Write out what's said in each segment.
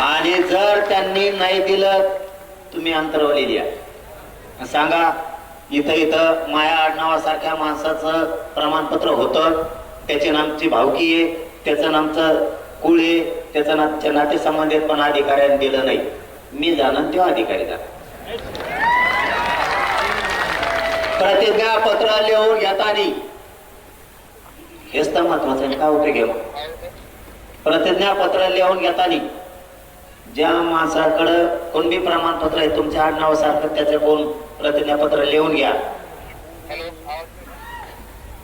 आणि जर त्यांनी नाही दिलं तुम्ही अंतरवली द्या सांगा इथं इथं माया आडनावासारख्या माणसाचं प्रमाणपत्र होतं त्याचे नामची भावकी आहे त्याचं नामचं कुळ आहे त्याचं नामच्या नातेसंबंधित पण अधिकाऱ्यांनी दिलं नाही. मी जाणं तेव्हा अधिकारी जाणार. प्रतिज्ञा पत्र लिहून घेतानी. हेच तर महत्वाचं काय उपयोग प्रतिज्ञापत्र प्रतिज्ञा पत्र लिहून घेतानी. ज्या माणसाकडं कुणबी प्रमाणपत्र आहे तुमच्या आडनावासारखं त्याचं कोण प्रतिज्ञापत्र लिहून घ्या.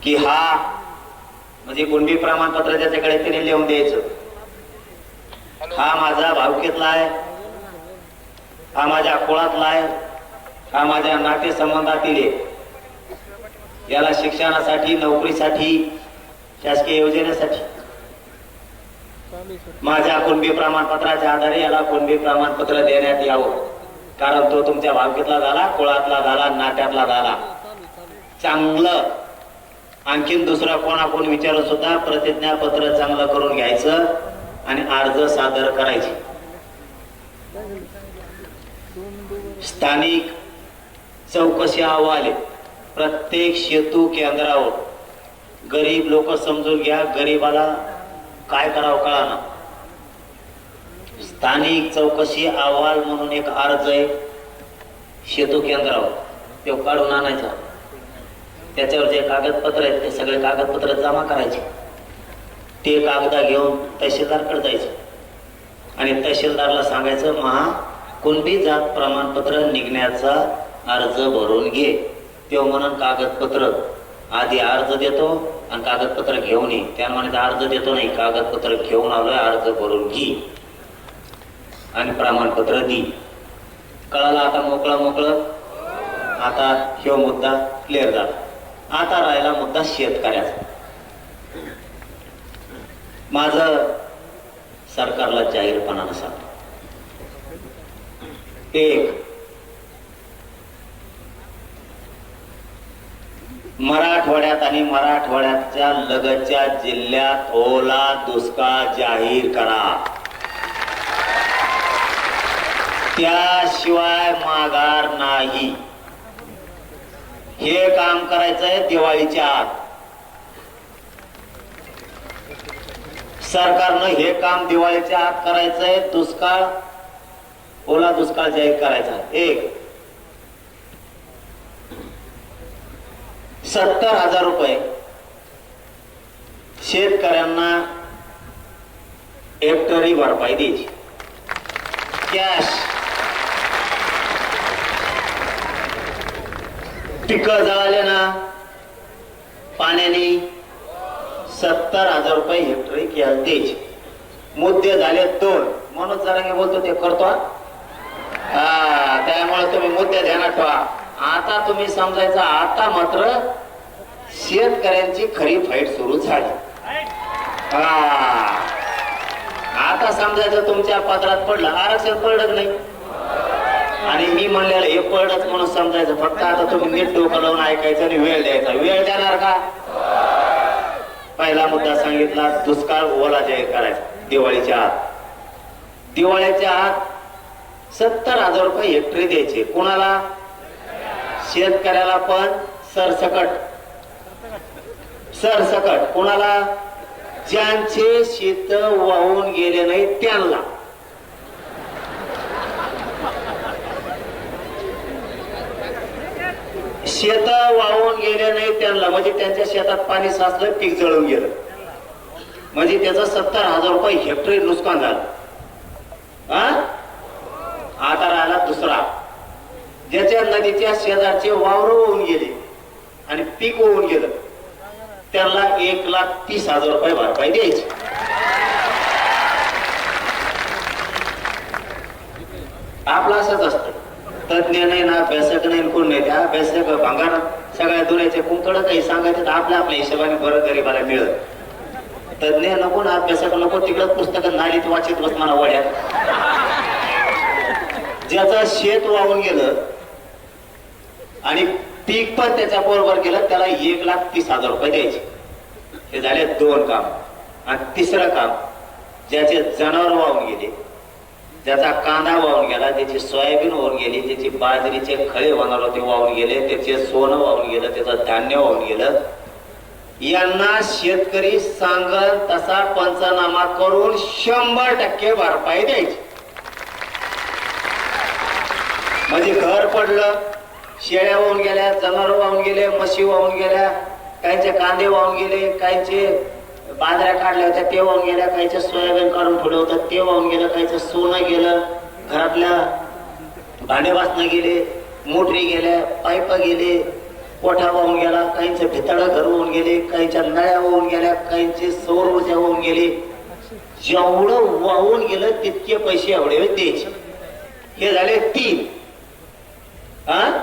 की हा म्हणजे कुणबी प्रमाणपत्र त्याच्याकडे त्याने लिहून द्यायचं. हा माझा भावकीतला आहे. हा माझ्या कुळातला आहे. हा माझ्या नातेसंबंधातील आहे. याला शिक्षणासाठी नोकरीसाठी शासकीय योजनेसाठी. माझ्या कुणबी प्रमाणपत्राच्या आधारे याला कुणबी प्रमाणपत्र देण्यात यावं. कारण तो तुमच्या भावकीतला झाला कुळातला झाला नाट्यातला झाला. चांगलं. आणखीन दुसरा कोणाकोण विचारून सुद्धा प्रतिज्ञापत्र चांगलं करून घ्यायचं आणि अर्ज सादर करायचे. स्थानिक चौकशी अहवाल प्रत्येक सेतू केंद्रावर गरीब लोक समजून घ्या. गरीबाला काय करावं कळाना. स्थानिक चौकशी अहवाल म्हणून एक अर्ज आहे शेतू केंद्रावर. तो काढून आणायचा. त्याच्यावर जे कागदपत्र आहेत ते सगळे कागदपत्र जमा करायचे. ते कागदा घेऊन तहसीलदारकडे जायचे. आणि तहसीलदारला सांगायचं महा कुणबी जात प्रमाणपत्र निघण्याचा अर्ज भरून घे. तो म्हणून कागदपत्र आधी अर्ज देतो आणि कागदपत्र घेऊन ये. त्यामुळे म्हणायचं अर्ज देतो नाही कागदपत्र घेऊन आलोय अर्ज भरून घे. आणि प्रमाणपत्र दी. कळाला आता मोकळा मोकळं? आता ह्यो मुद्दा क्लिअर झाला. आता राहिला मुद्दा शेतकऱ्याचा. माझं सरकारला जाहीरपणानं सांगतो. एक मराठवाड्यात आणि मराठवाड्याच्या लगतच्या जिल्ह्यात ओला दुष्काळ जाहीर करा. त्याशिवाय माघार नाही. हे काम करायचंय दिवाळीच्या आत. सरकारनं हे काम दिवाळीच्या आत करायचंय दुष्काळ ओला दुष्काळ जाहीर करायचा. एक. सत्तर हजार रुपये. शेतकऱ्यांना हेक्टरी भरपाई द्यायची. कॅश पिकं जळाले ना पाण्याने सत्तर हजार रुपये हेक्टरी कॅश द्यायची. मुद्दे झाले दोन. म्हणून जरा बोलतो ते करतो हा. हा त्यामुळे तुम्ही मुद्दे ध्यानात ठेवा. आता तुम्ही समजायचं आता मात्र शेतकऱ्यांची खरी फाईट सुरू झाली. हा. आता समजायचं तुमच्या पात्रात पडलं आरक्षण पडत नाही. आणि मी म्हणलेलं हे पडत म्हणून समजायचं. फक्त आता तुम्ही नीट डोकं लावून ऐकायचं आणि वेळ द्यायचा. वेळ देणार का? पहिला मुद्दा सांगितला दुष्काळ ओला जाहीर करायचा दिवाळीच्या आत. दिवाळीच्या आत सत्तर हजार रुपये हेक्टरी द्यायचे. कोणाला? शेतकऱ्याला पण सरसकट. सरसकट कोणाला? ज्यांचे शेत वाहून गेले नाही त्यांना. शेत वाहून गेले नाही त्यांना. म्हणजे त्यांच्या शेतात पाणी साचलं पीक जळून गेलं. म्हणजे त्याचं सत्तर हजार रुपये हेक्टरी नुकसान झालं. हा? आता राहिला दुसरा. ज्याच्या नदीच्या शेजारचे वावर होऊन गेले. पीक होऊन गेलं. त्याला एक लाख तीस हजार रुपये भरपाई द्यायची. आपलं असंच असत. तज्ञ नाही ना अभ्यासक नाही कोण नाही. त्या अभ्यासक भांगार सगळ्या दुऱ्याचे कुंकड काही सांगायचं तर आपल्या आपल्या हिशोबाने बरं गरीबाला मिळत तज्ञ नको ना अभ्यासक नको तिकडं पुस्तक नालीत वाचित बस मला वड्यात ज्याचं शेत वाहून गेलं आणि पीक पण त्याच्या बरोबर गेलं त्याला एक लाख तीस हजार रुपये द्यायचे. हे झाले दोन काम. आणि तिसरं काम ज्याचे जनावर वाहून गेले ज्याचा कांदा वाहून गेला त्याची सोयाबीन वाहून गेली त्याची बाजरीचे खळे होणार होते वाहून गेले त्याचे सोनं वाहून गेलं त्याचं धान्य वाहून गेलं. यांना शेतकरी सांगत तसा पंचनामा करून शंभर टक्के भरपाई द्यायची. म्हणजे घर पडलं शेळ्या वाहून गेल्या जनावर वाहून गेले म्हशी वाहून गेल्या काहींचे कांदे वाहून गेले काहींचे बाजऱ्या काढल्या होत्या ते वाहून गेल्या काहीचे सोयाबीन काढून ठेवलं होतं ते वाहून गेलं काहीचं सोनं गेलं घरातल्या भांडे वासनं गेले मोटरी गेल्या पाईप गेले कोठा वाहून गेला काहींचे भिताळं घर होऊन गेले काहींच्या नळ्या वाहून गेल्या काहींचे सौर ऊर्जा वाहून गेली. जेवढं वाहून गेलं तितके पैसे एवढे द्यायचे हे झाले तीन. हा?